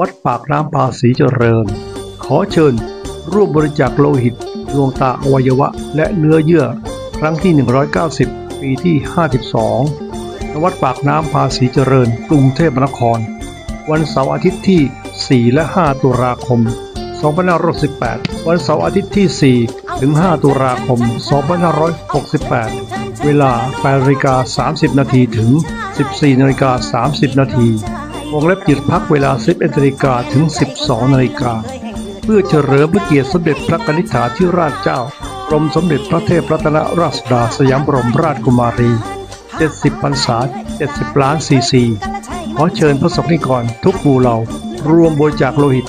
วัดปากน้ำภาษีเจริญ ขอเชิญ ร่วมบริจาคโลหิตดวงตาอวัยวะ และเนื้อเยื่อ ครั้งที่ 190 ปีที่ 52ณวัดปากน้ำภาษีเจริญ กรุงเทพมหานคร วันเสาร์อาทิตย์ที่ 4 และ 5 ตุลาคม 2568 วันเสาร์อาทิตย์ที่ 4 ถึง 5 ตุลาคม 2568 เวลา8นาฬิกา30 นาทีถึง 14นาฬิกา30 นาที วงเล็บหยุดพักเวลา 11นาฬิกาถึง 12นาฬิกา เพื่อเฉลิมพระเกียรติสมเด็จพระกนิษฐาธิราชเจ้ากรมสมเด็จพระเทพรัตนราชสุดาสยามบรมราชกุมารี 70พรรษา 70 ล้านซีซี ขอเชิญพระสงฆ์นิกรทุกหมู่เหล่ารวมบริจาคโลหิต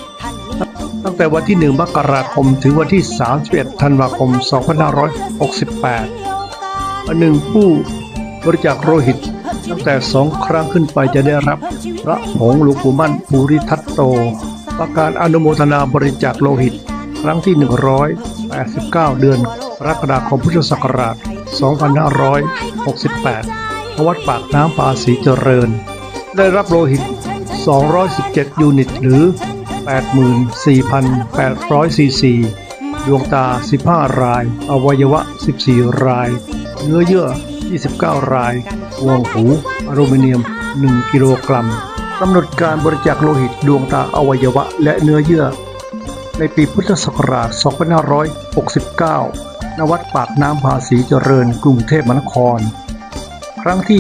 ตั้งแต่วันที่ 1 มกราคม ถึงวันที่ 31 ธันวาคม 2568อันหนึ่งผู้บริจาคโลหิต ตั้งแต่สองครั้งขึ้นไปจะได้รับ พระผงหลวงปู่มั่นภูริทัตโต ประกาศอนุโมทนาบริจาคโลหิต ครั้งที่ 189 เดือนกรกฎาคมพุทธศักราช 2568ณวัดปากน้ำภาษีเจริญ ได้รับโลหิต 217 ยูนิต หรือ 84,800ซีซีดวงตา 15 ราย อวัยวะ 14 ราย เนื้อเยื่อ 29 รายวงหูอลูมิเนียม 1 กิโลกรัมกำหนดการบริจาคโลหิตดวงตาอวัยวะ และเนื้อเยื่อ ในปีพุทธศักราช 2569 ณ วัดปากน้ำภาษีเจริญกรุงเทพมหานคร ครั้งที่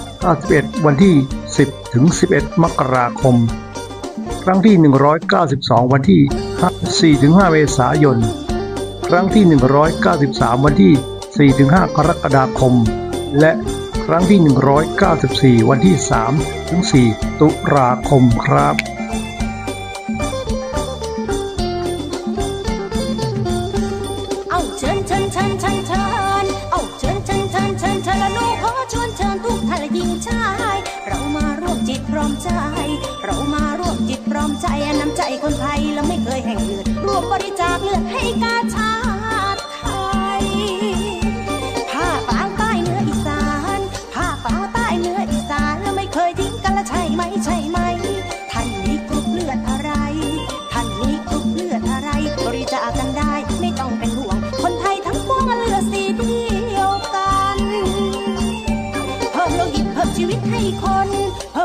191 วันที่ 10 ถึง 11 มกราคม ครั้งที่ 192 วันที่ 4 ถึง 5 เมษายน ครั้งที่ 193 วันที่ 4ถึง5กรกฎาคม และครั้งที่ 194 วันที่3ถึง4ตุลาคมครับเอาเชิญเชิญเชิญเชิญเชิญเอาเชิญเชิญเชิญเชิญเชิญและหนูขอชวนเชิญทุกทานและหญิงชายเรามาร่วมจิตพร้อมใจเรามาร่วมจิตพร้อมใจน้ำใจคนไทยและไม่เคยแห่งเลือดร่วมบริจาคเลือดให้กาช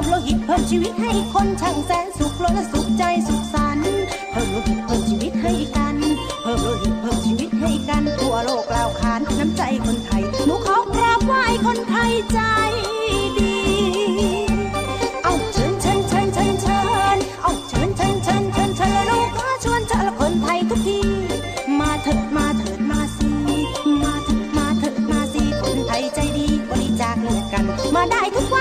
มโลหิตเพิ่มชีวิตให้คนช่างแสนสุขล้นและสุขใจสุขสันต์เพิ่มโลหิตเพิ่มชีวิตให้กัน เพิ่มโลหิตเพิ่มชีวิตให้กันทั่วโลกกล่าวขานน้ำใจคนไทยหนูขอกราบไหว้คนไทยใจดีเอาเชิญเชิญเชิญเชิญเชิญเอาเชิญเชิญเชิญเชิญเชิญหนูขอชวนเชิญคนไทยทุกทีมาเถิดมาเถิดมาสิมาเถิดมาเถิดมาสิคนไทยใจดีบริจาคเลือดกัน มาได้ทุกวัน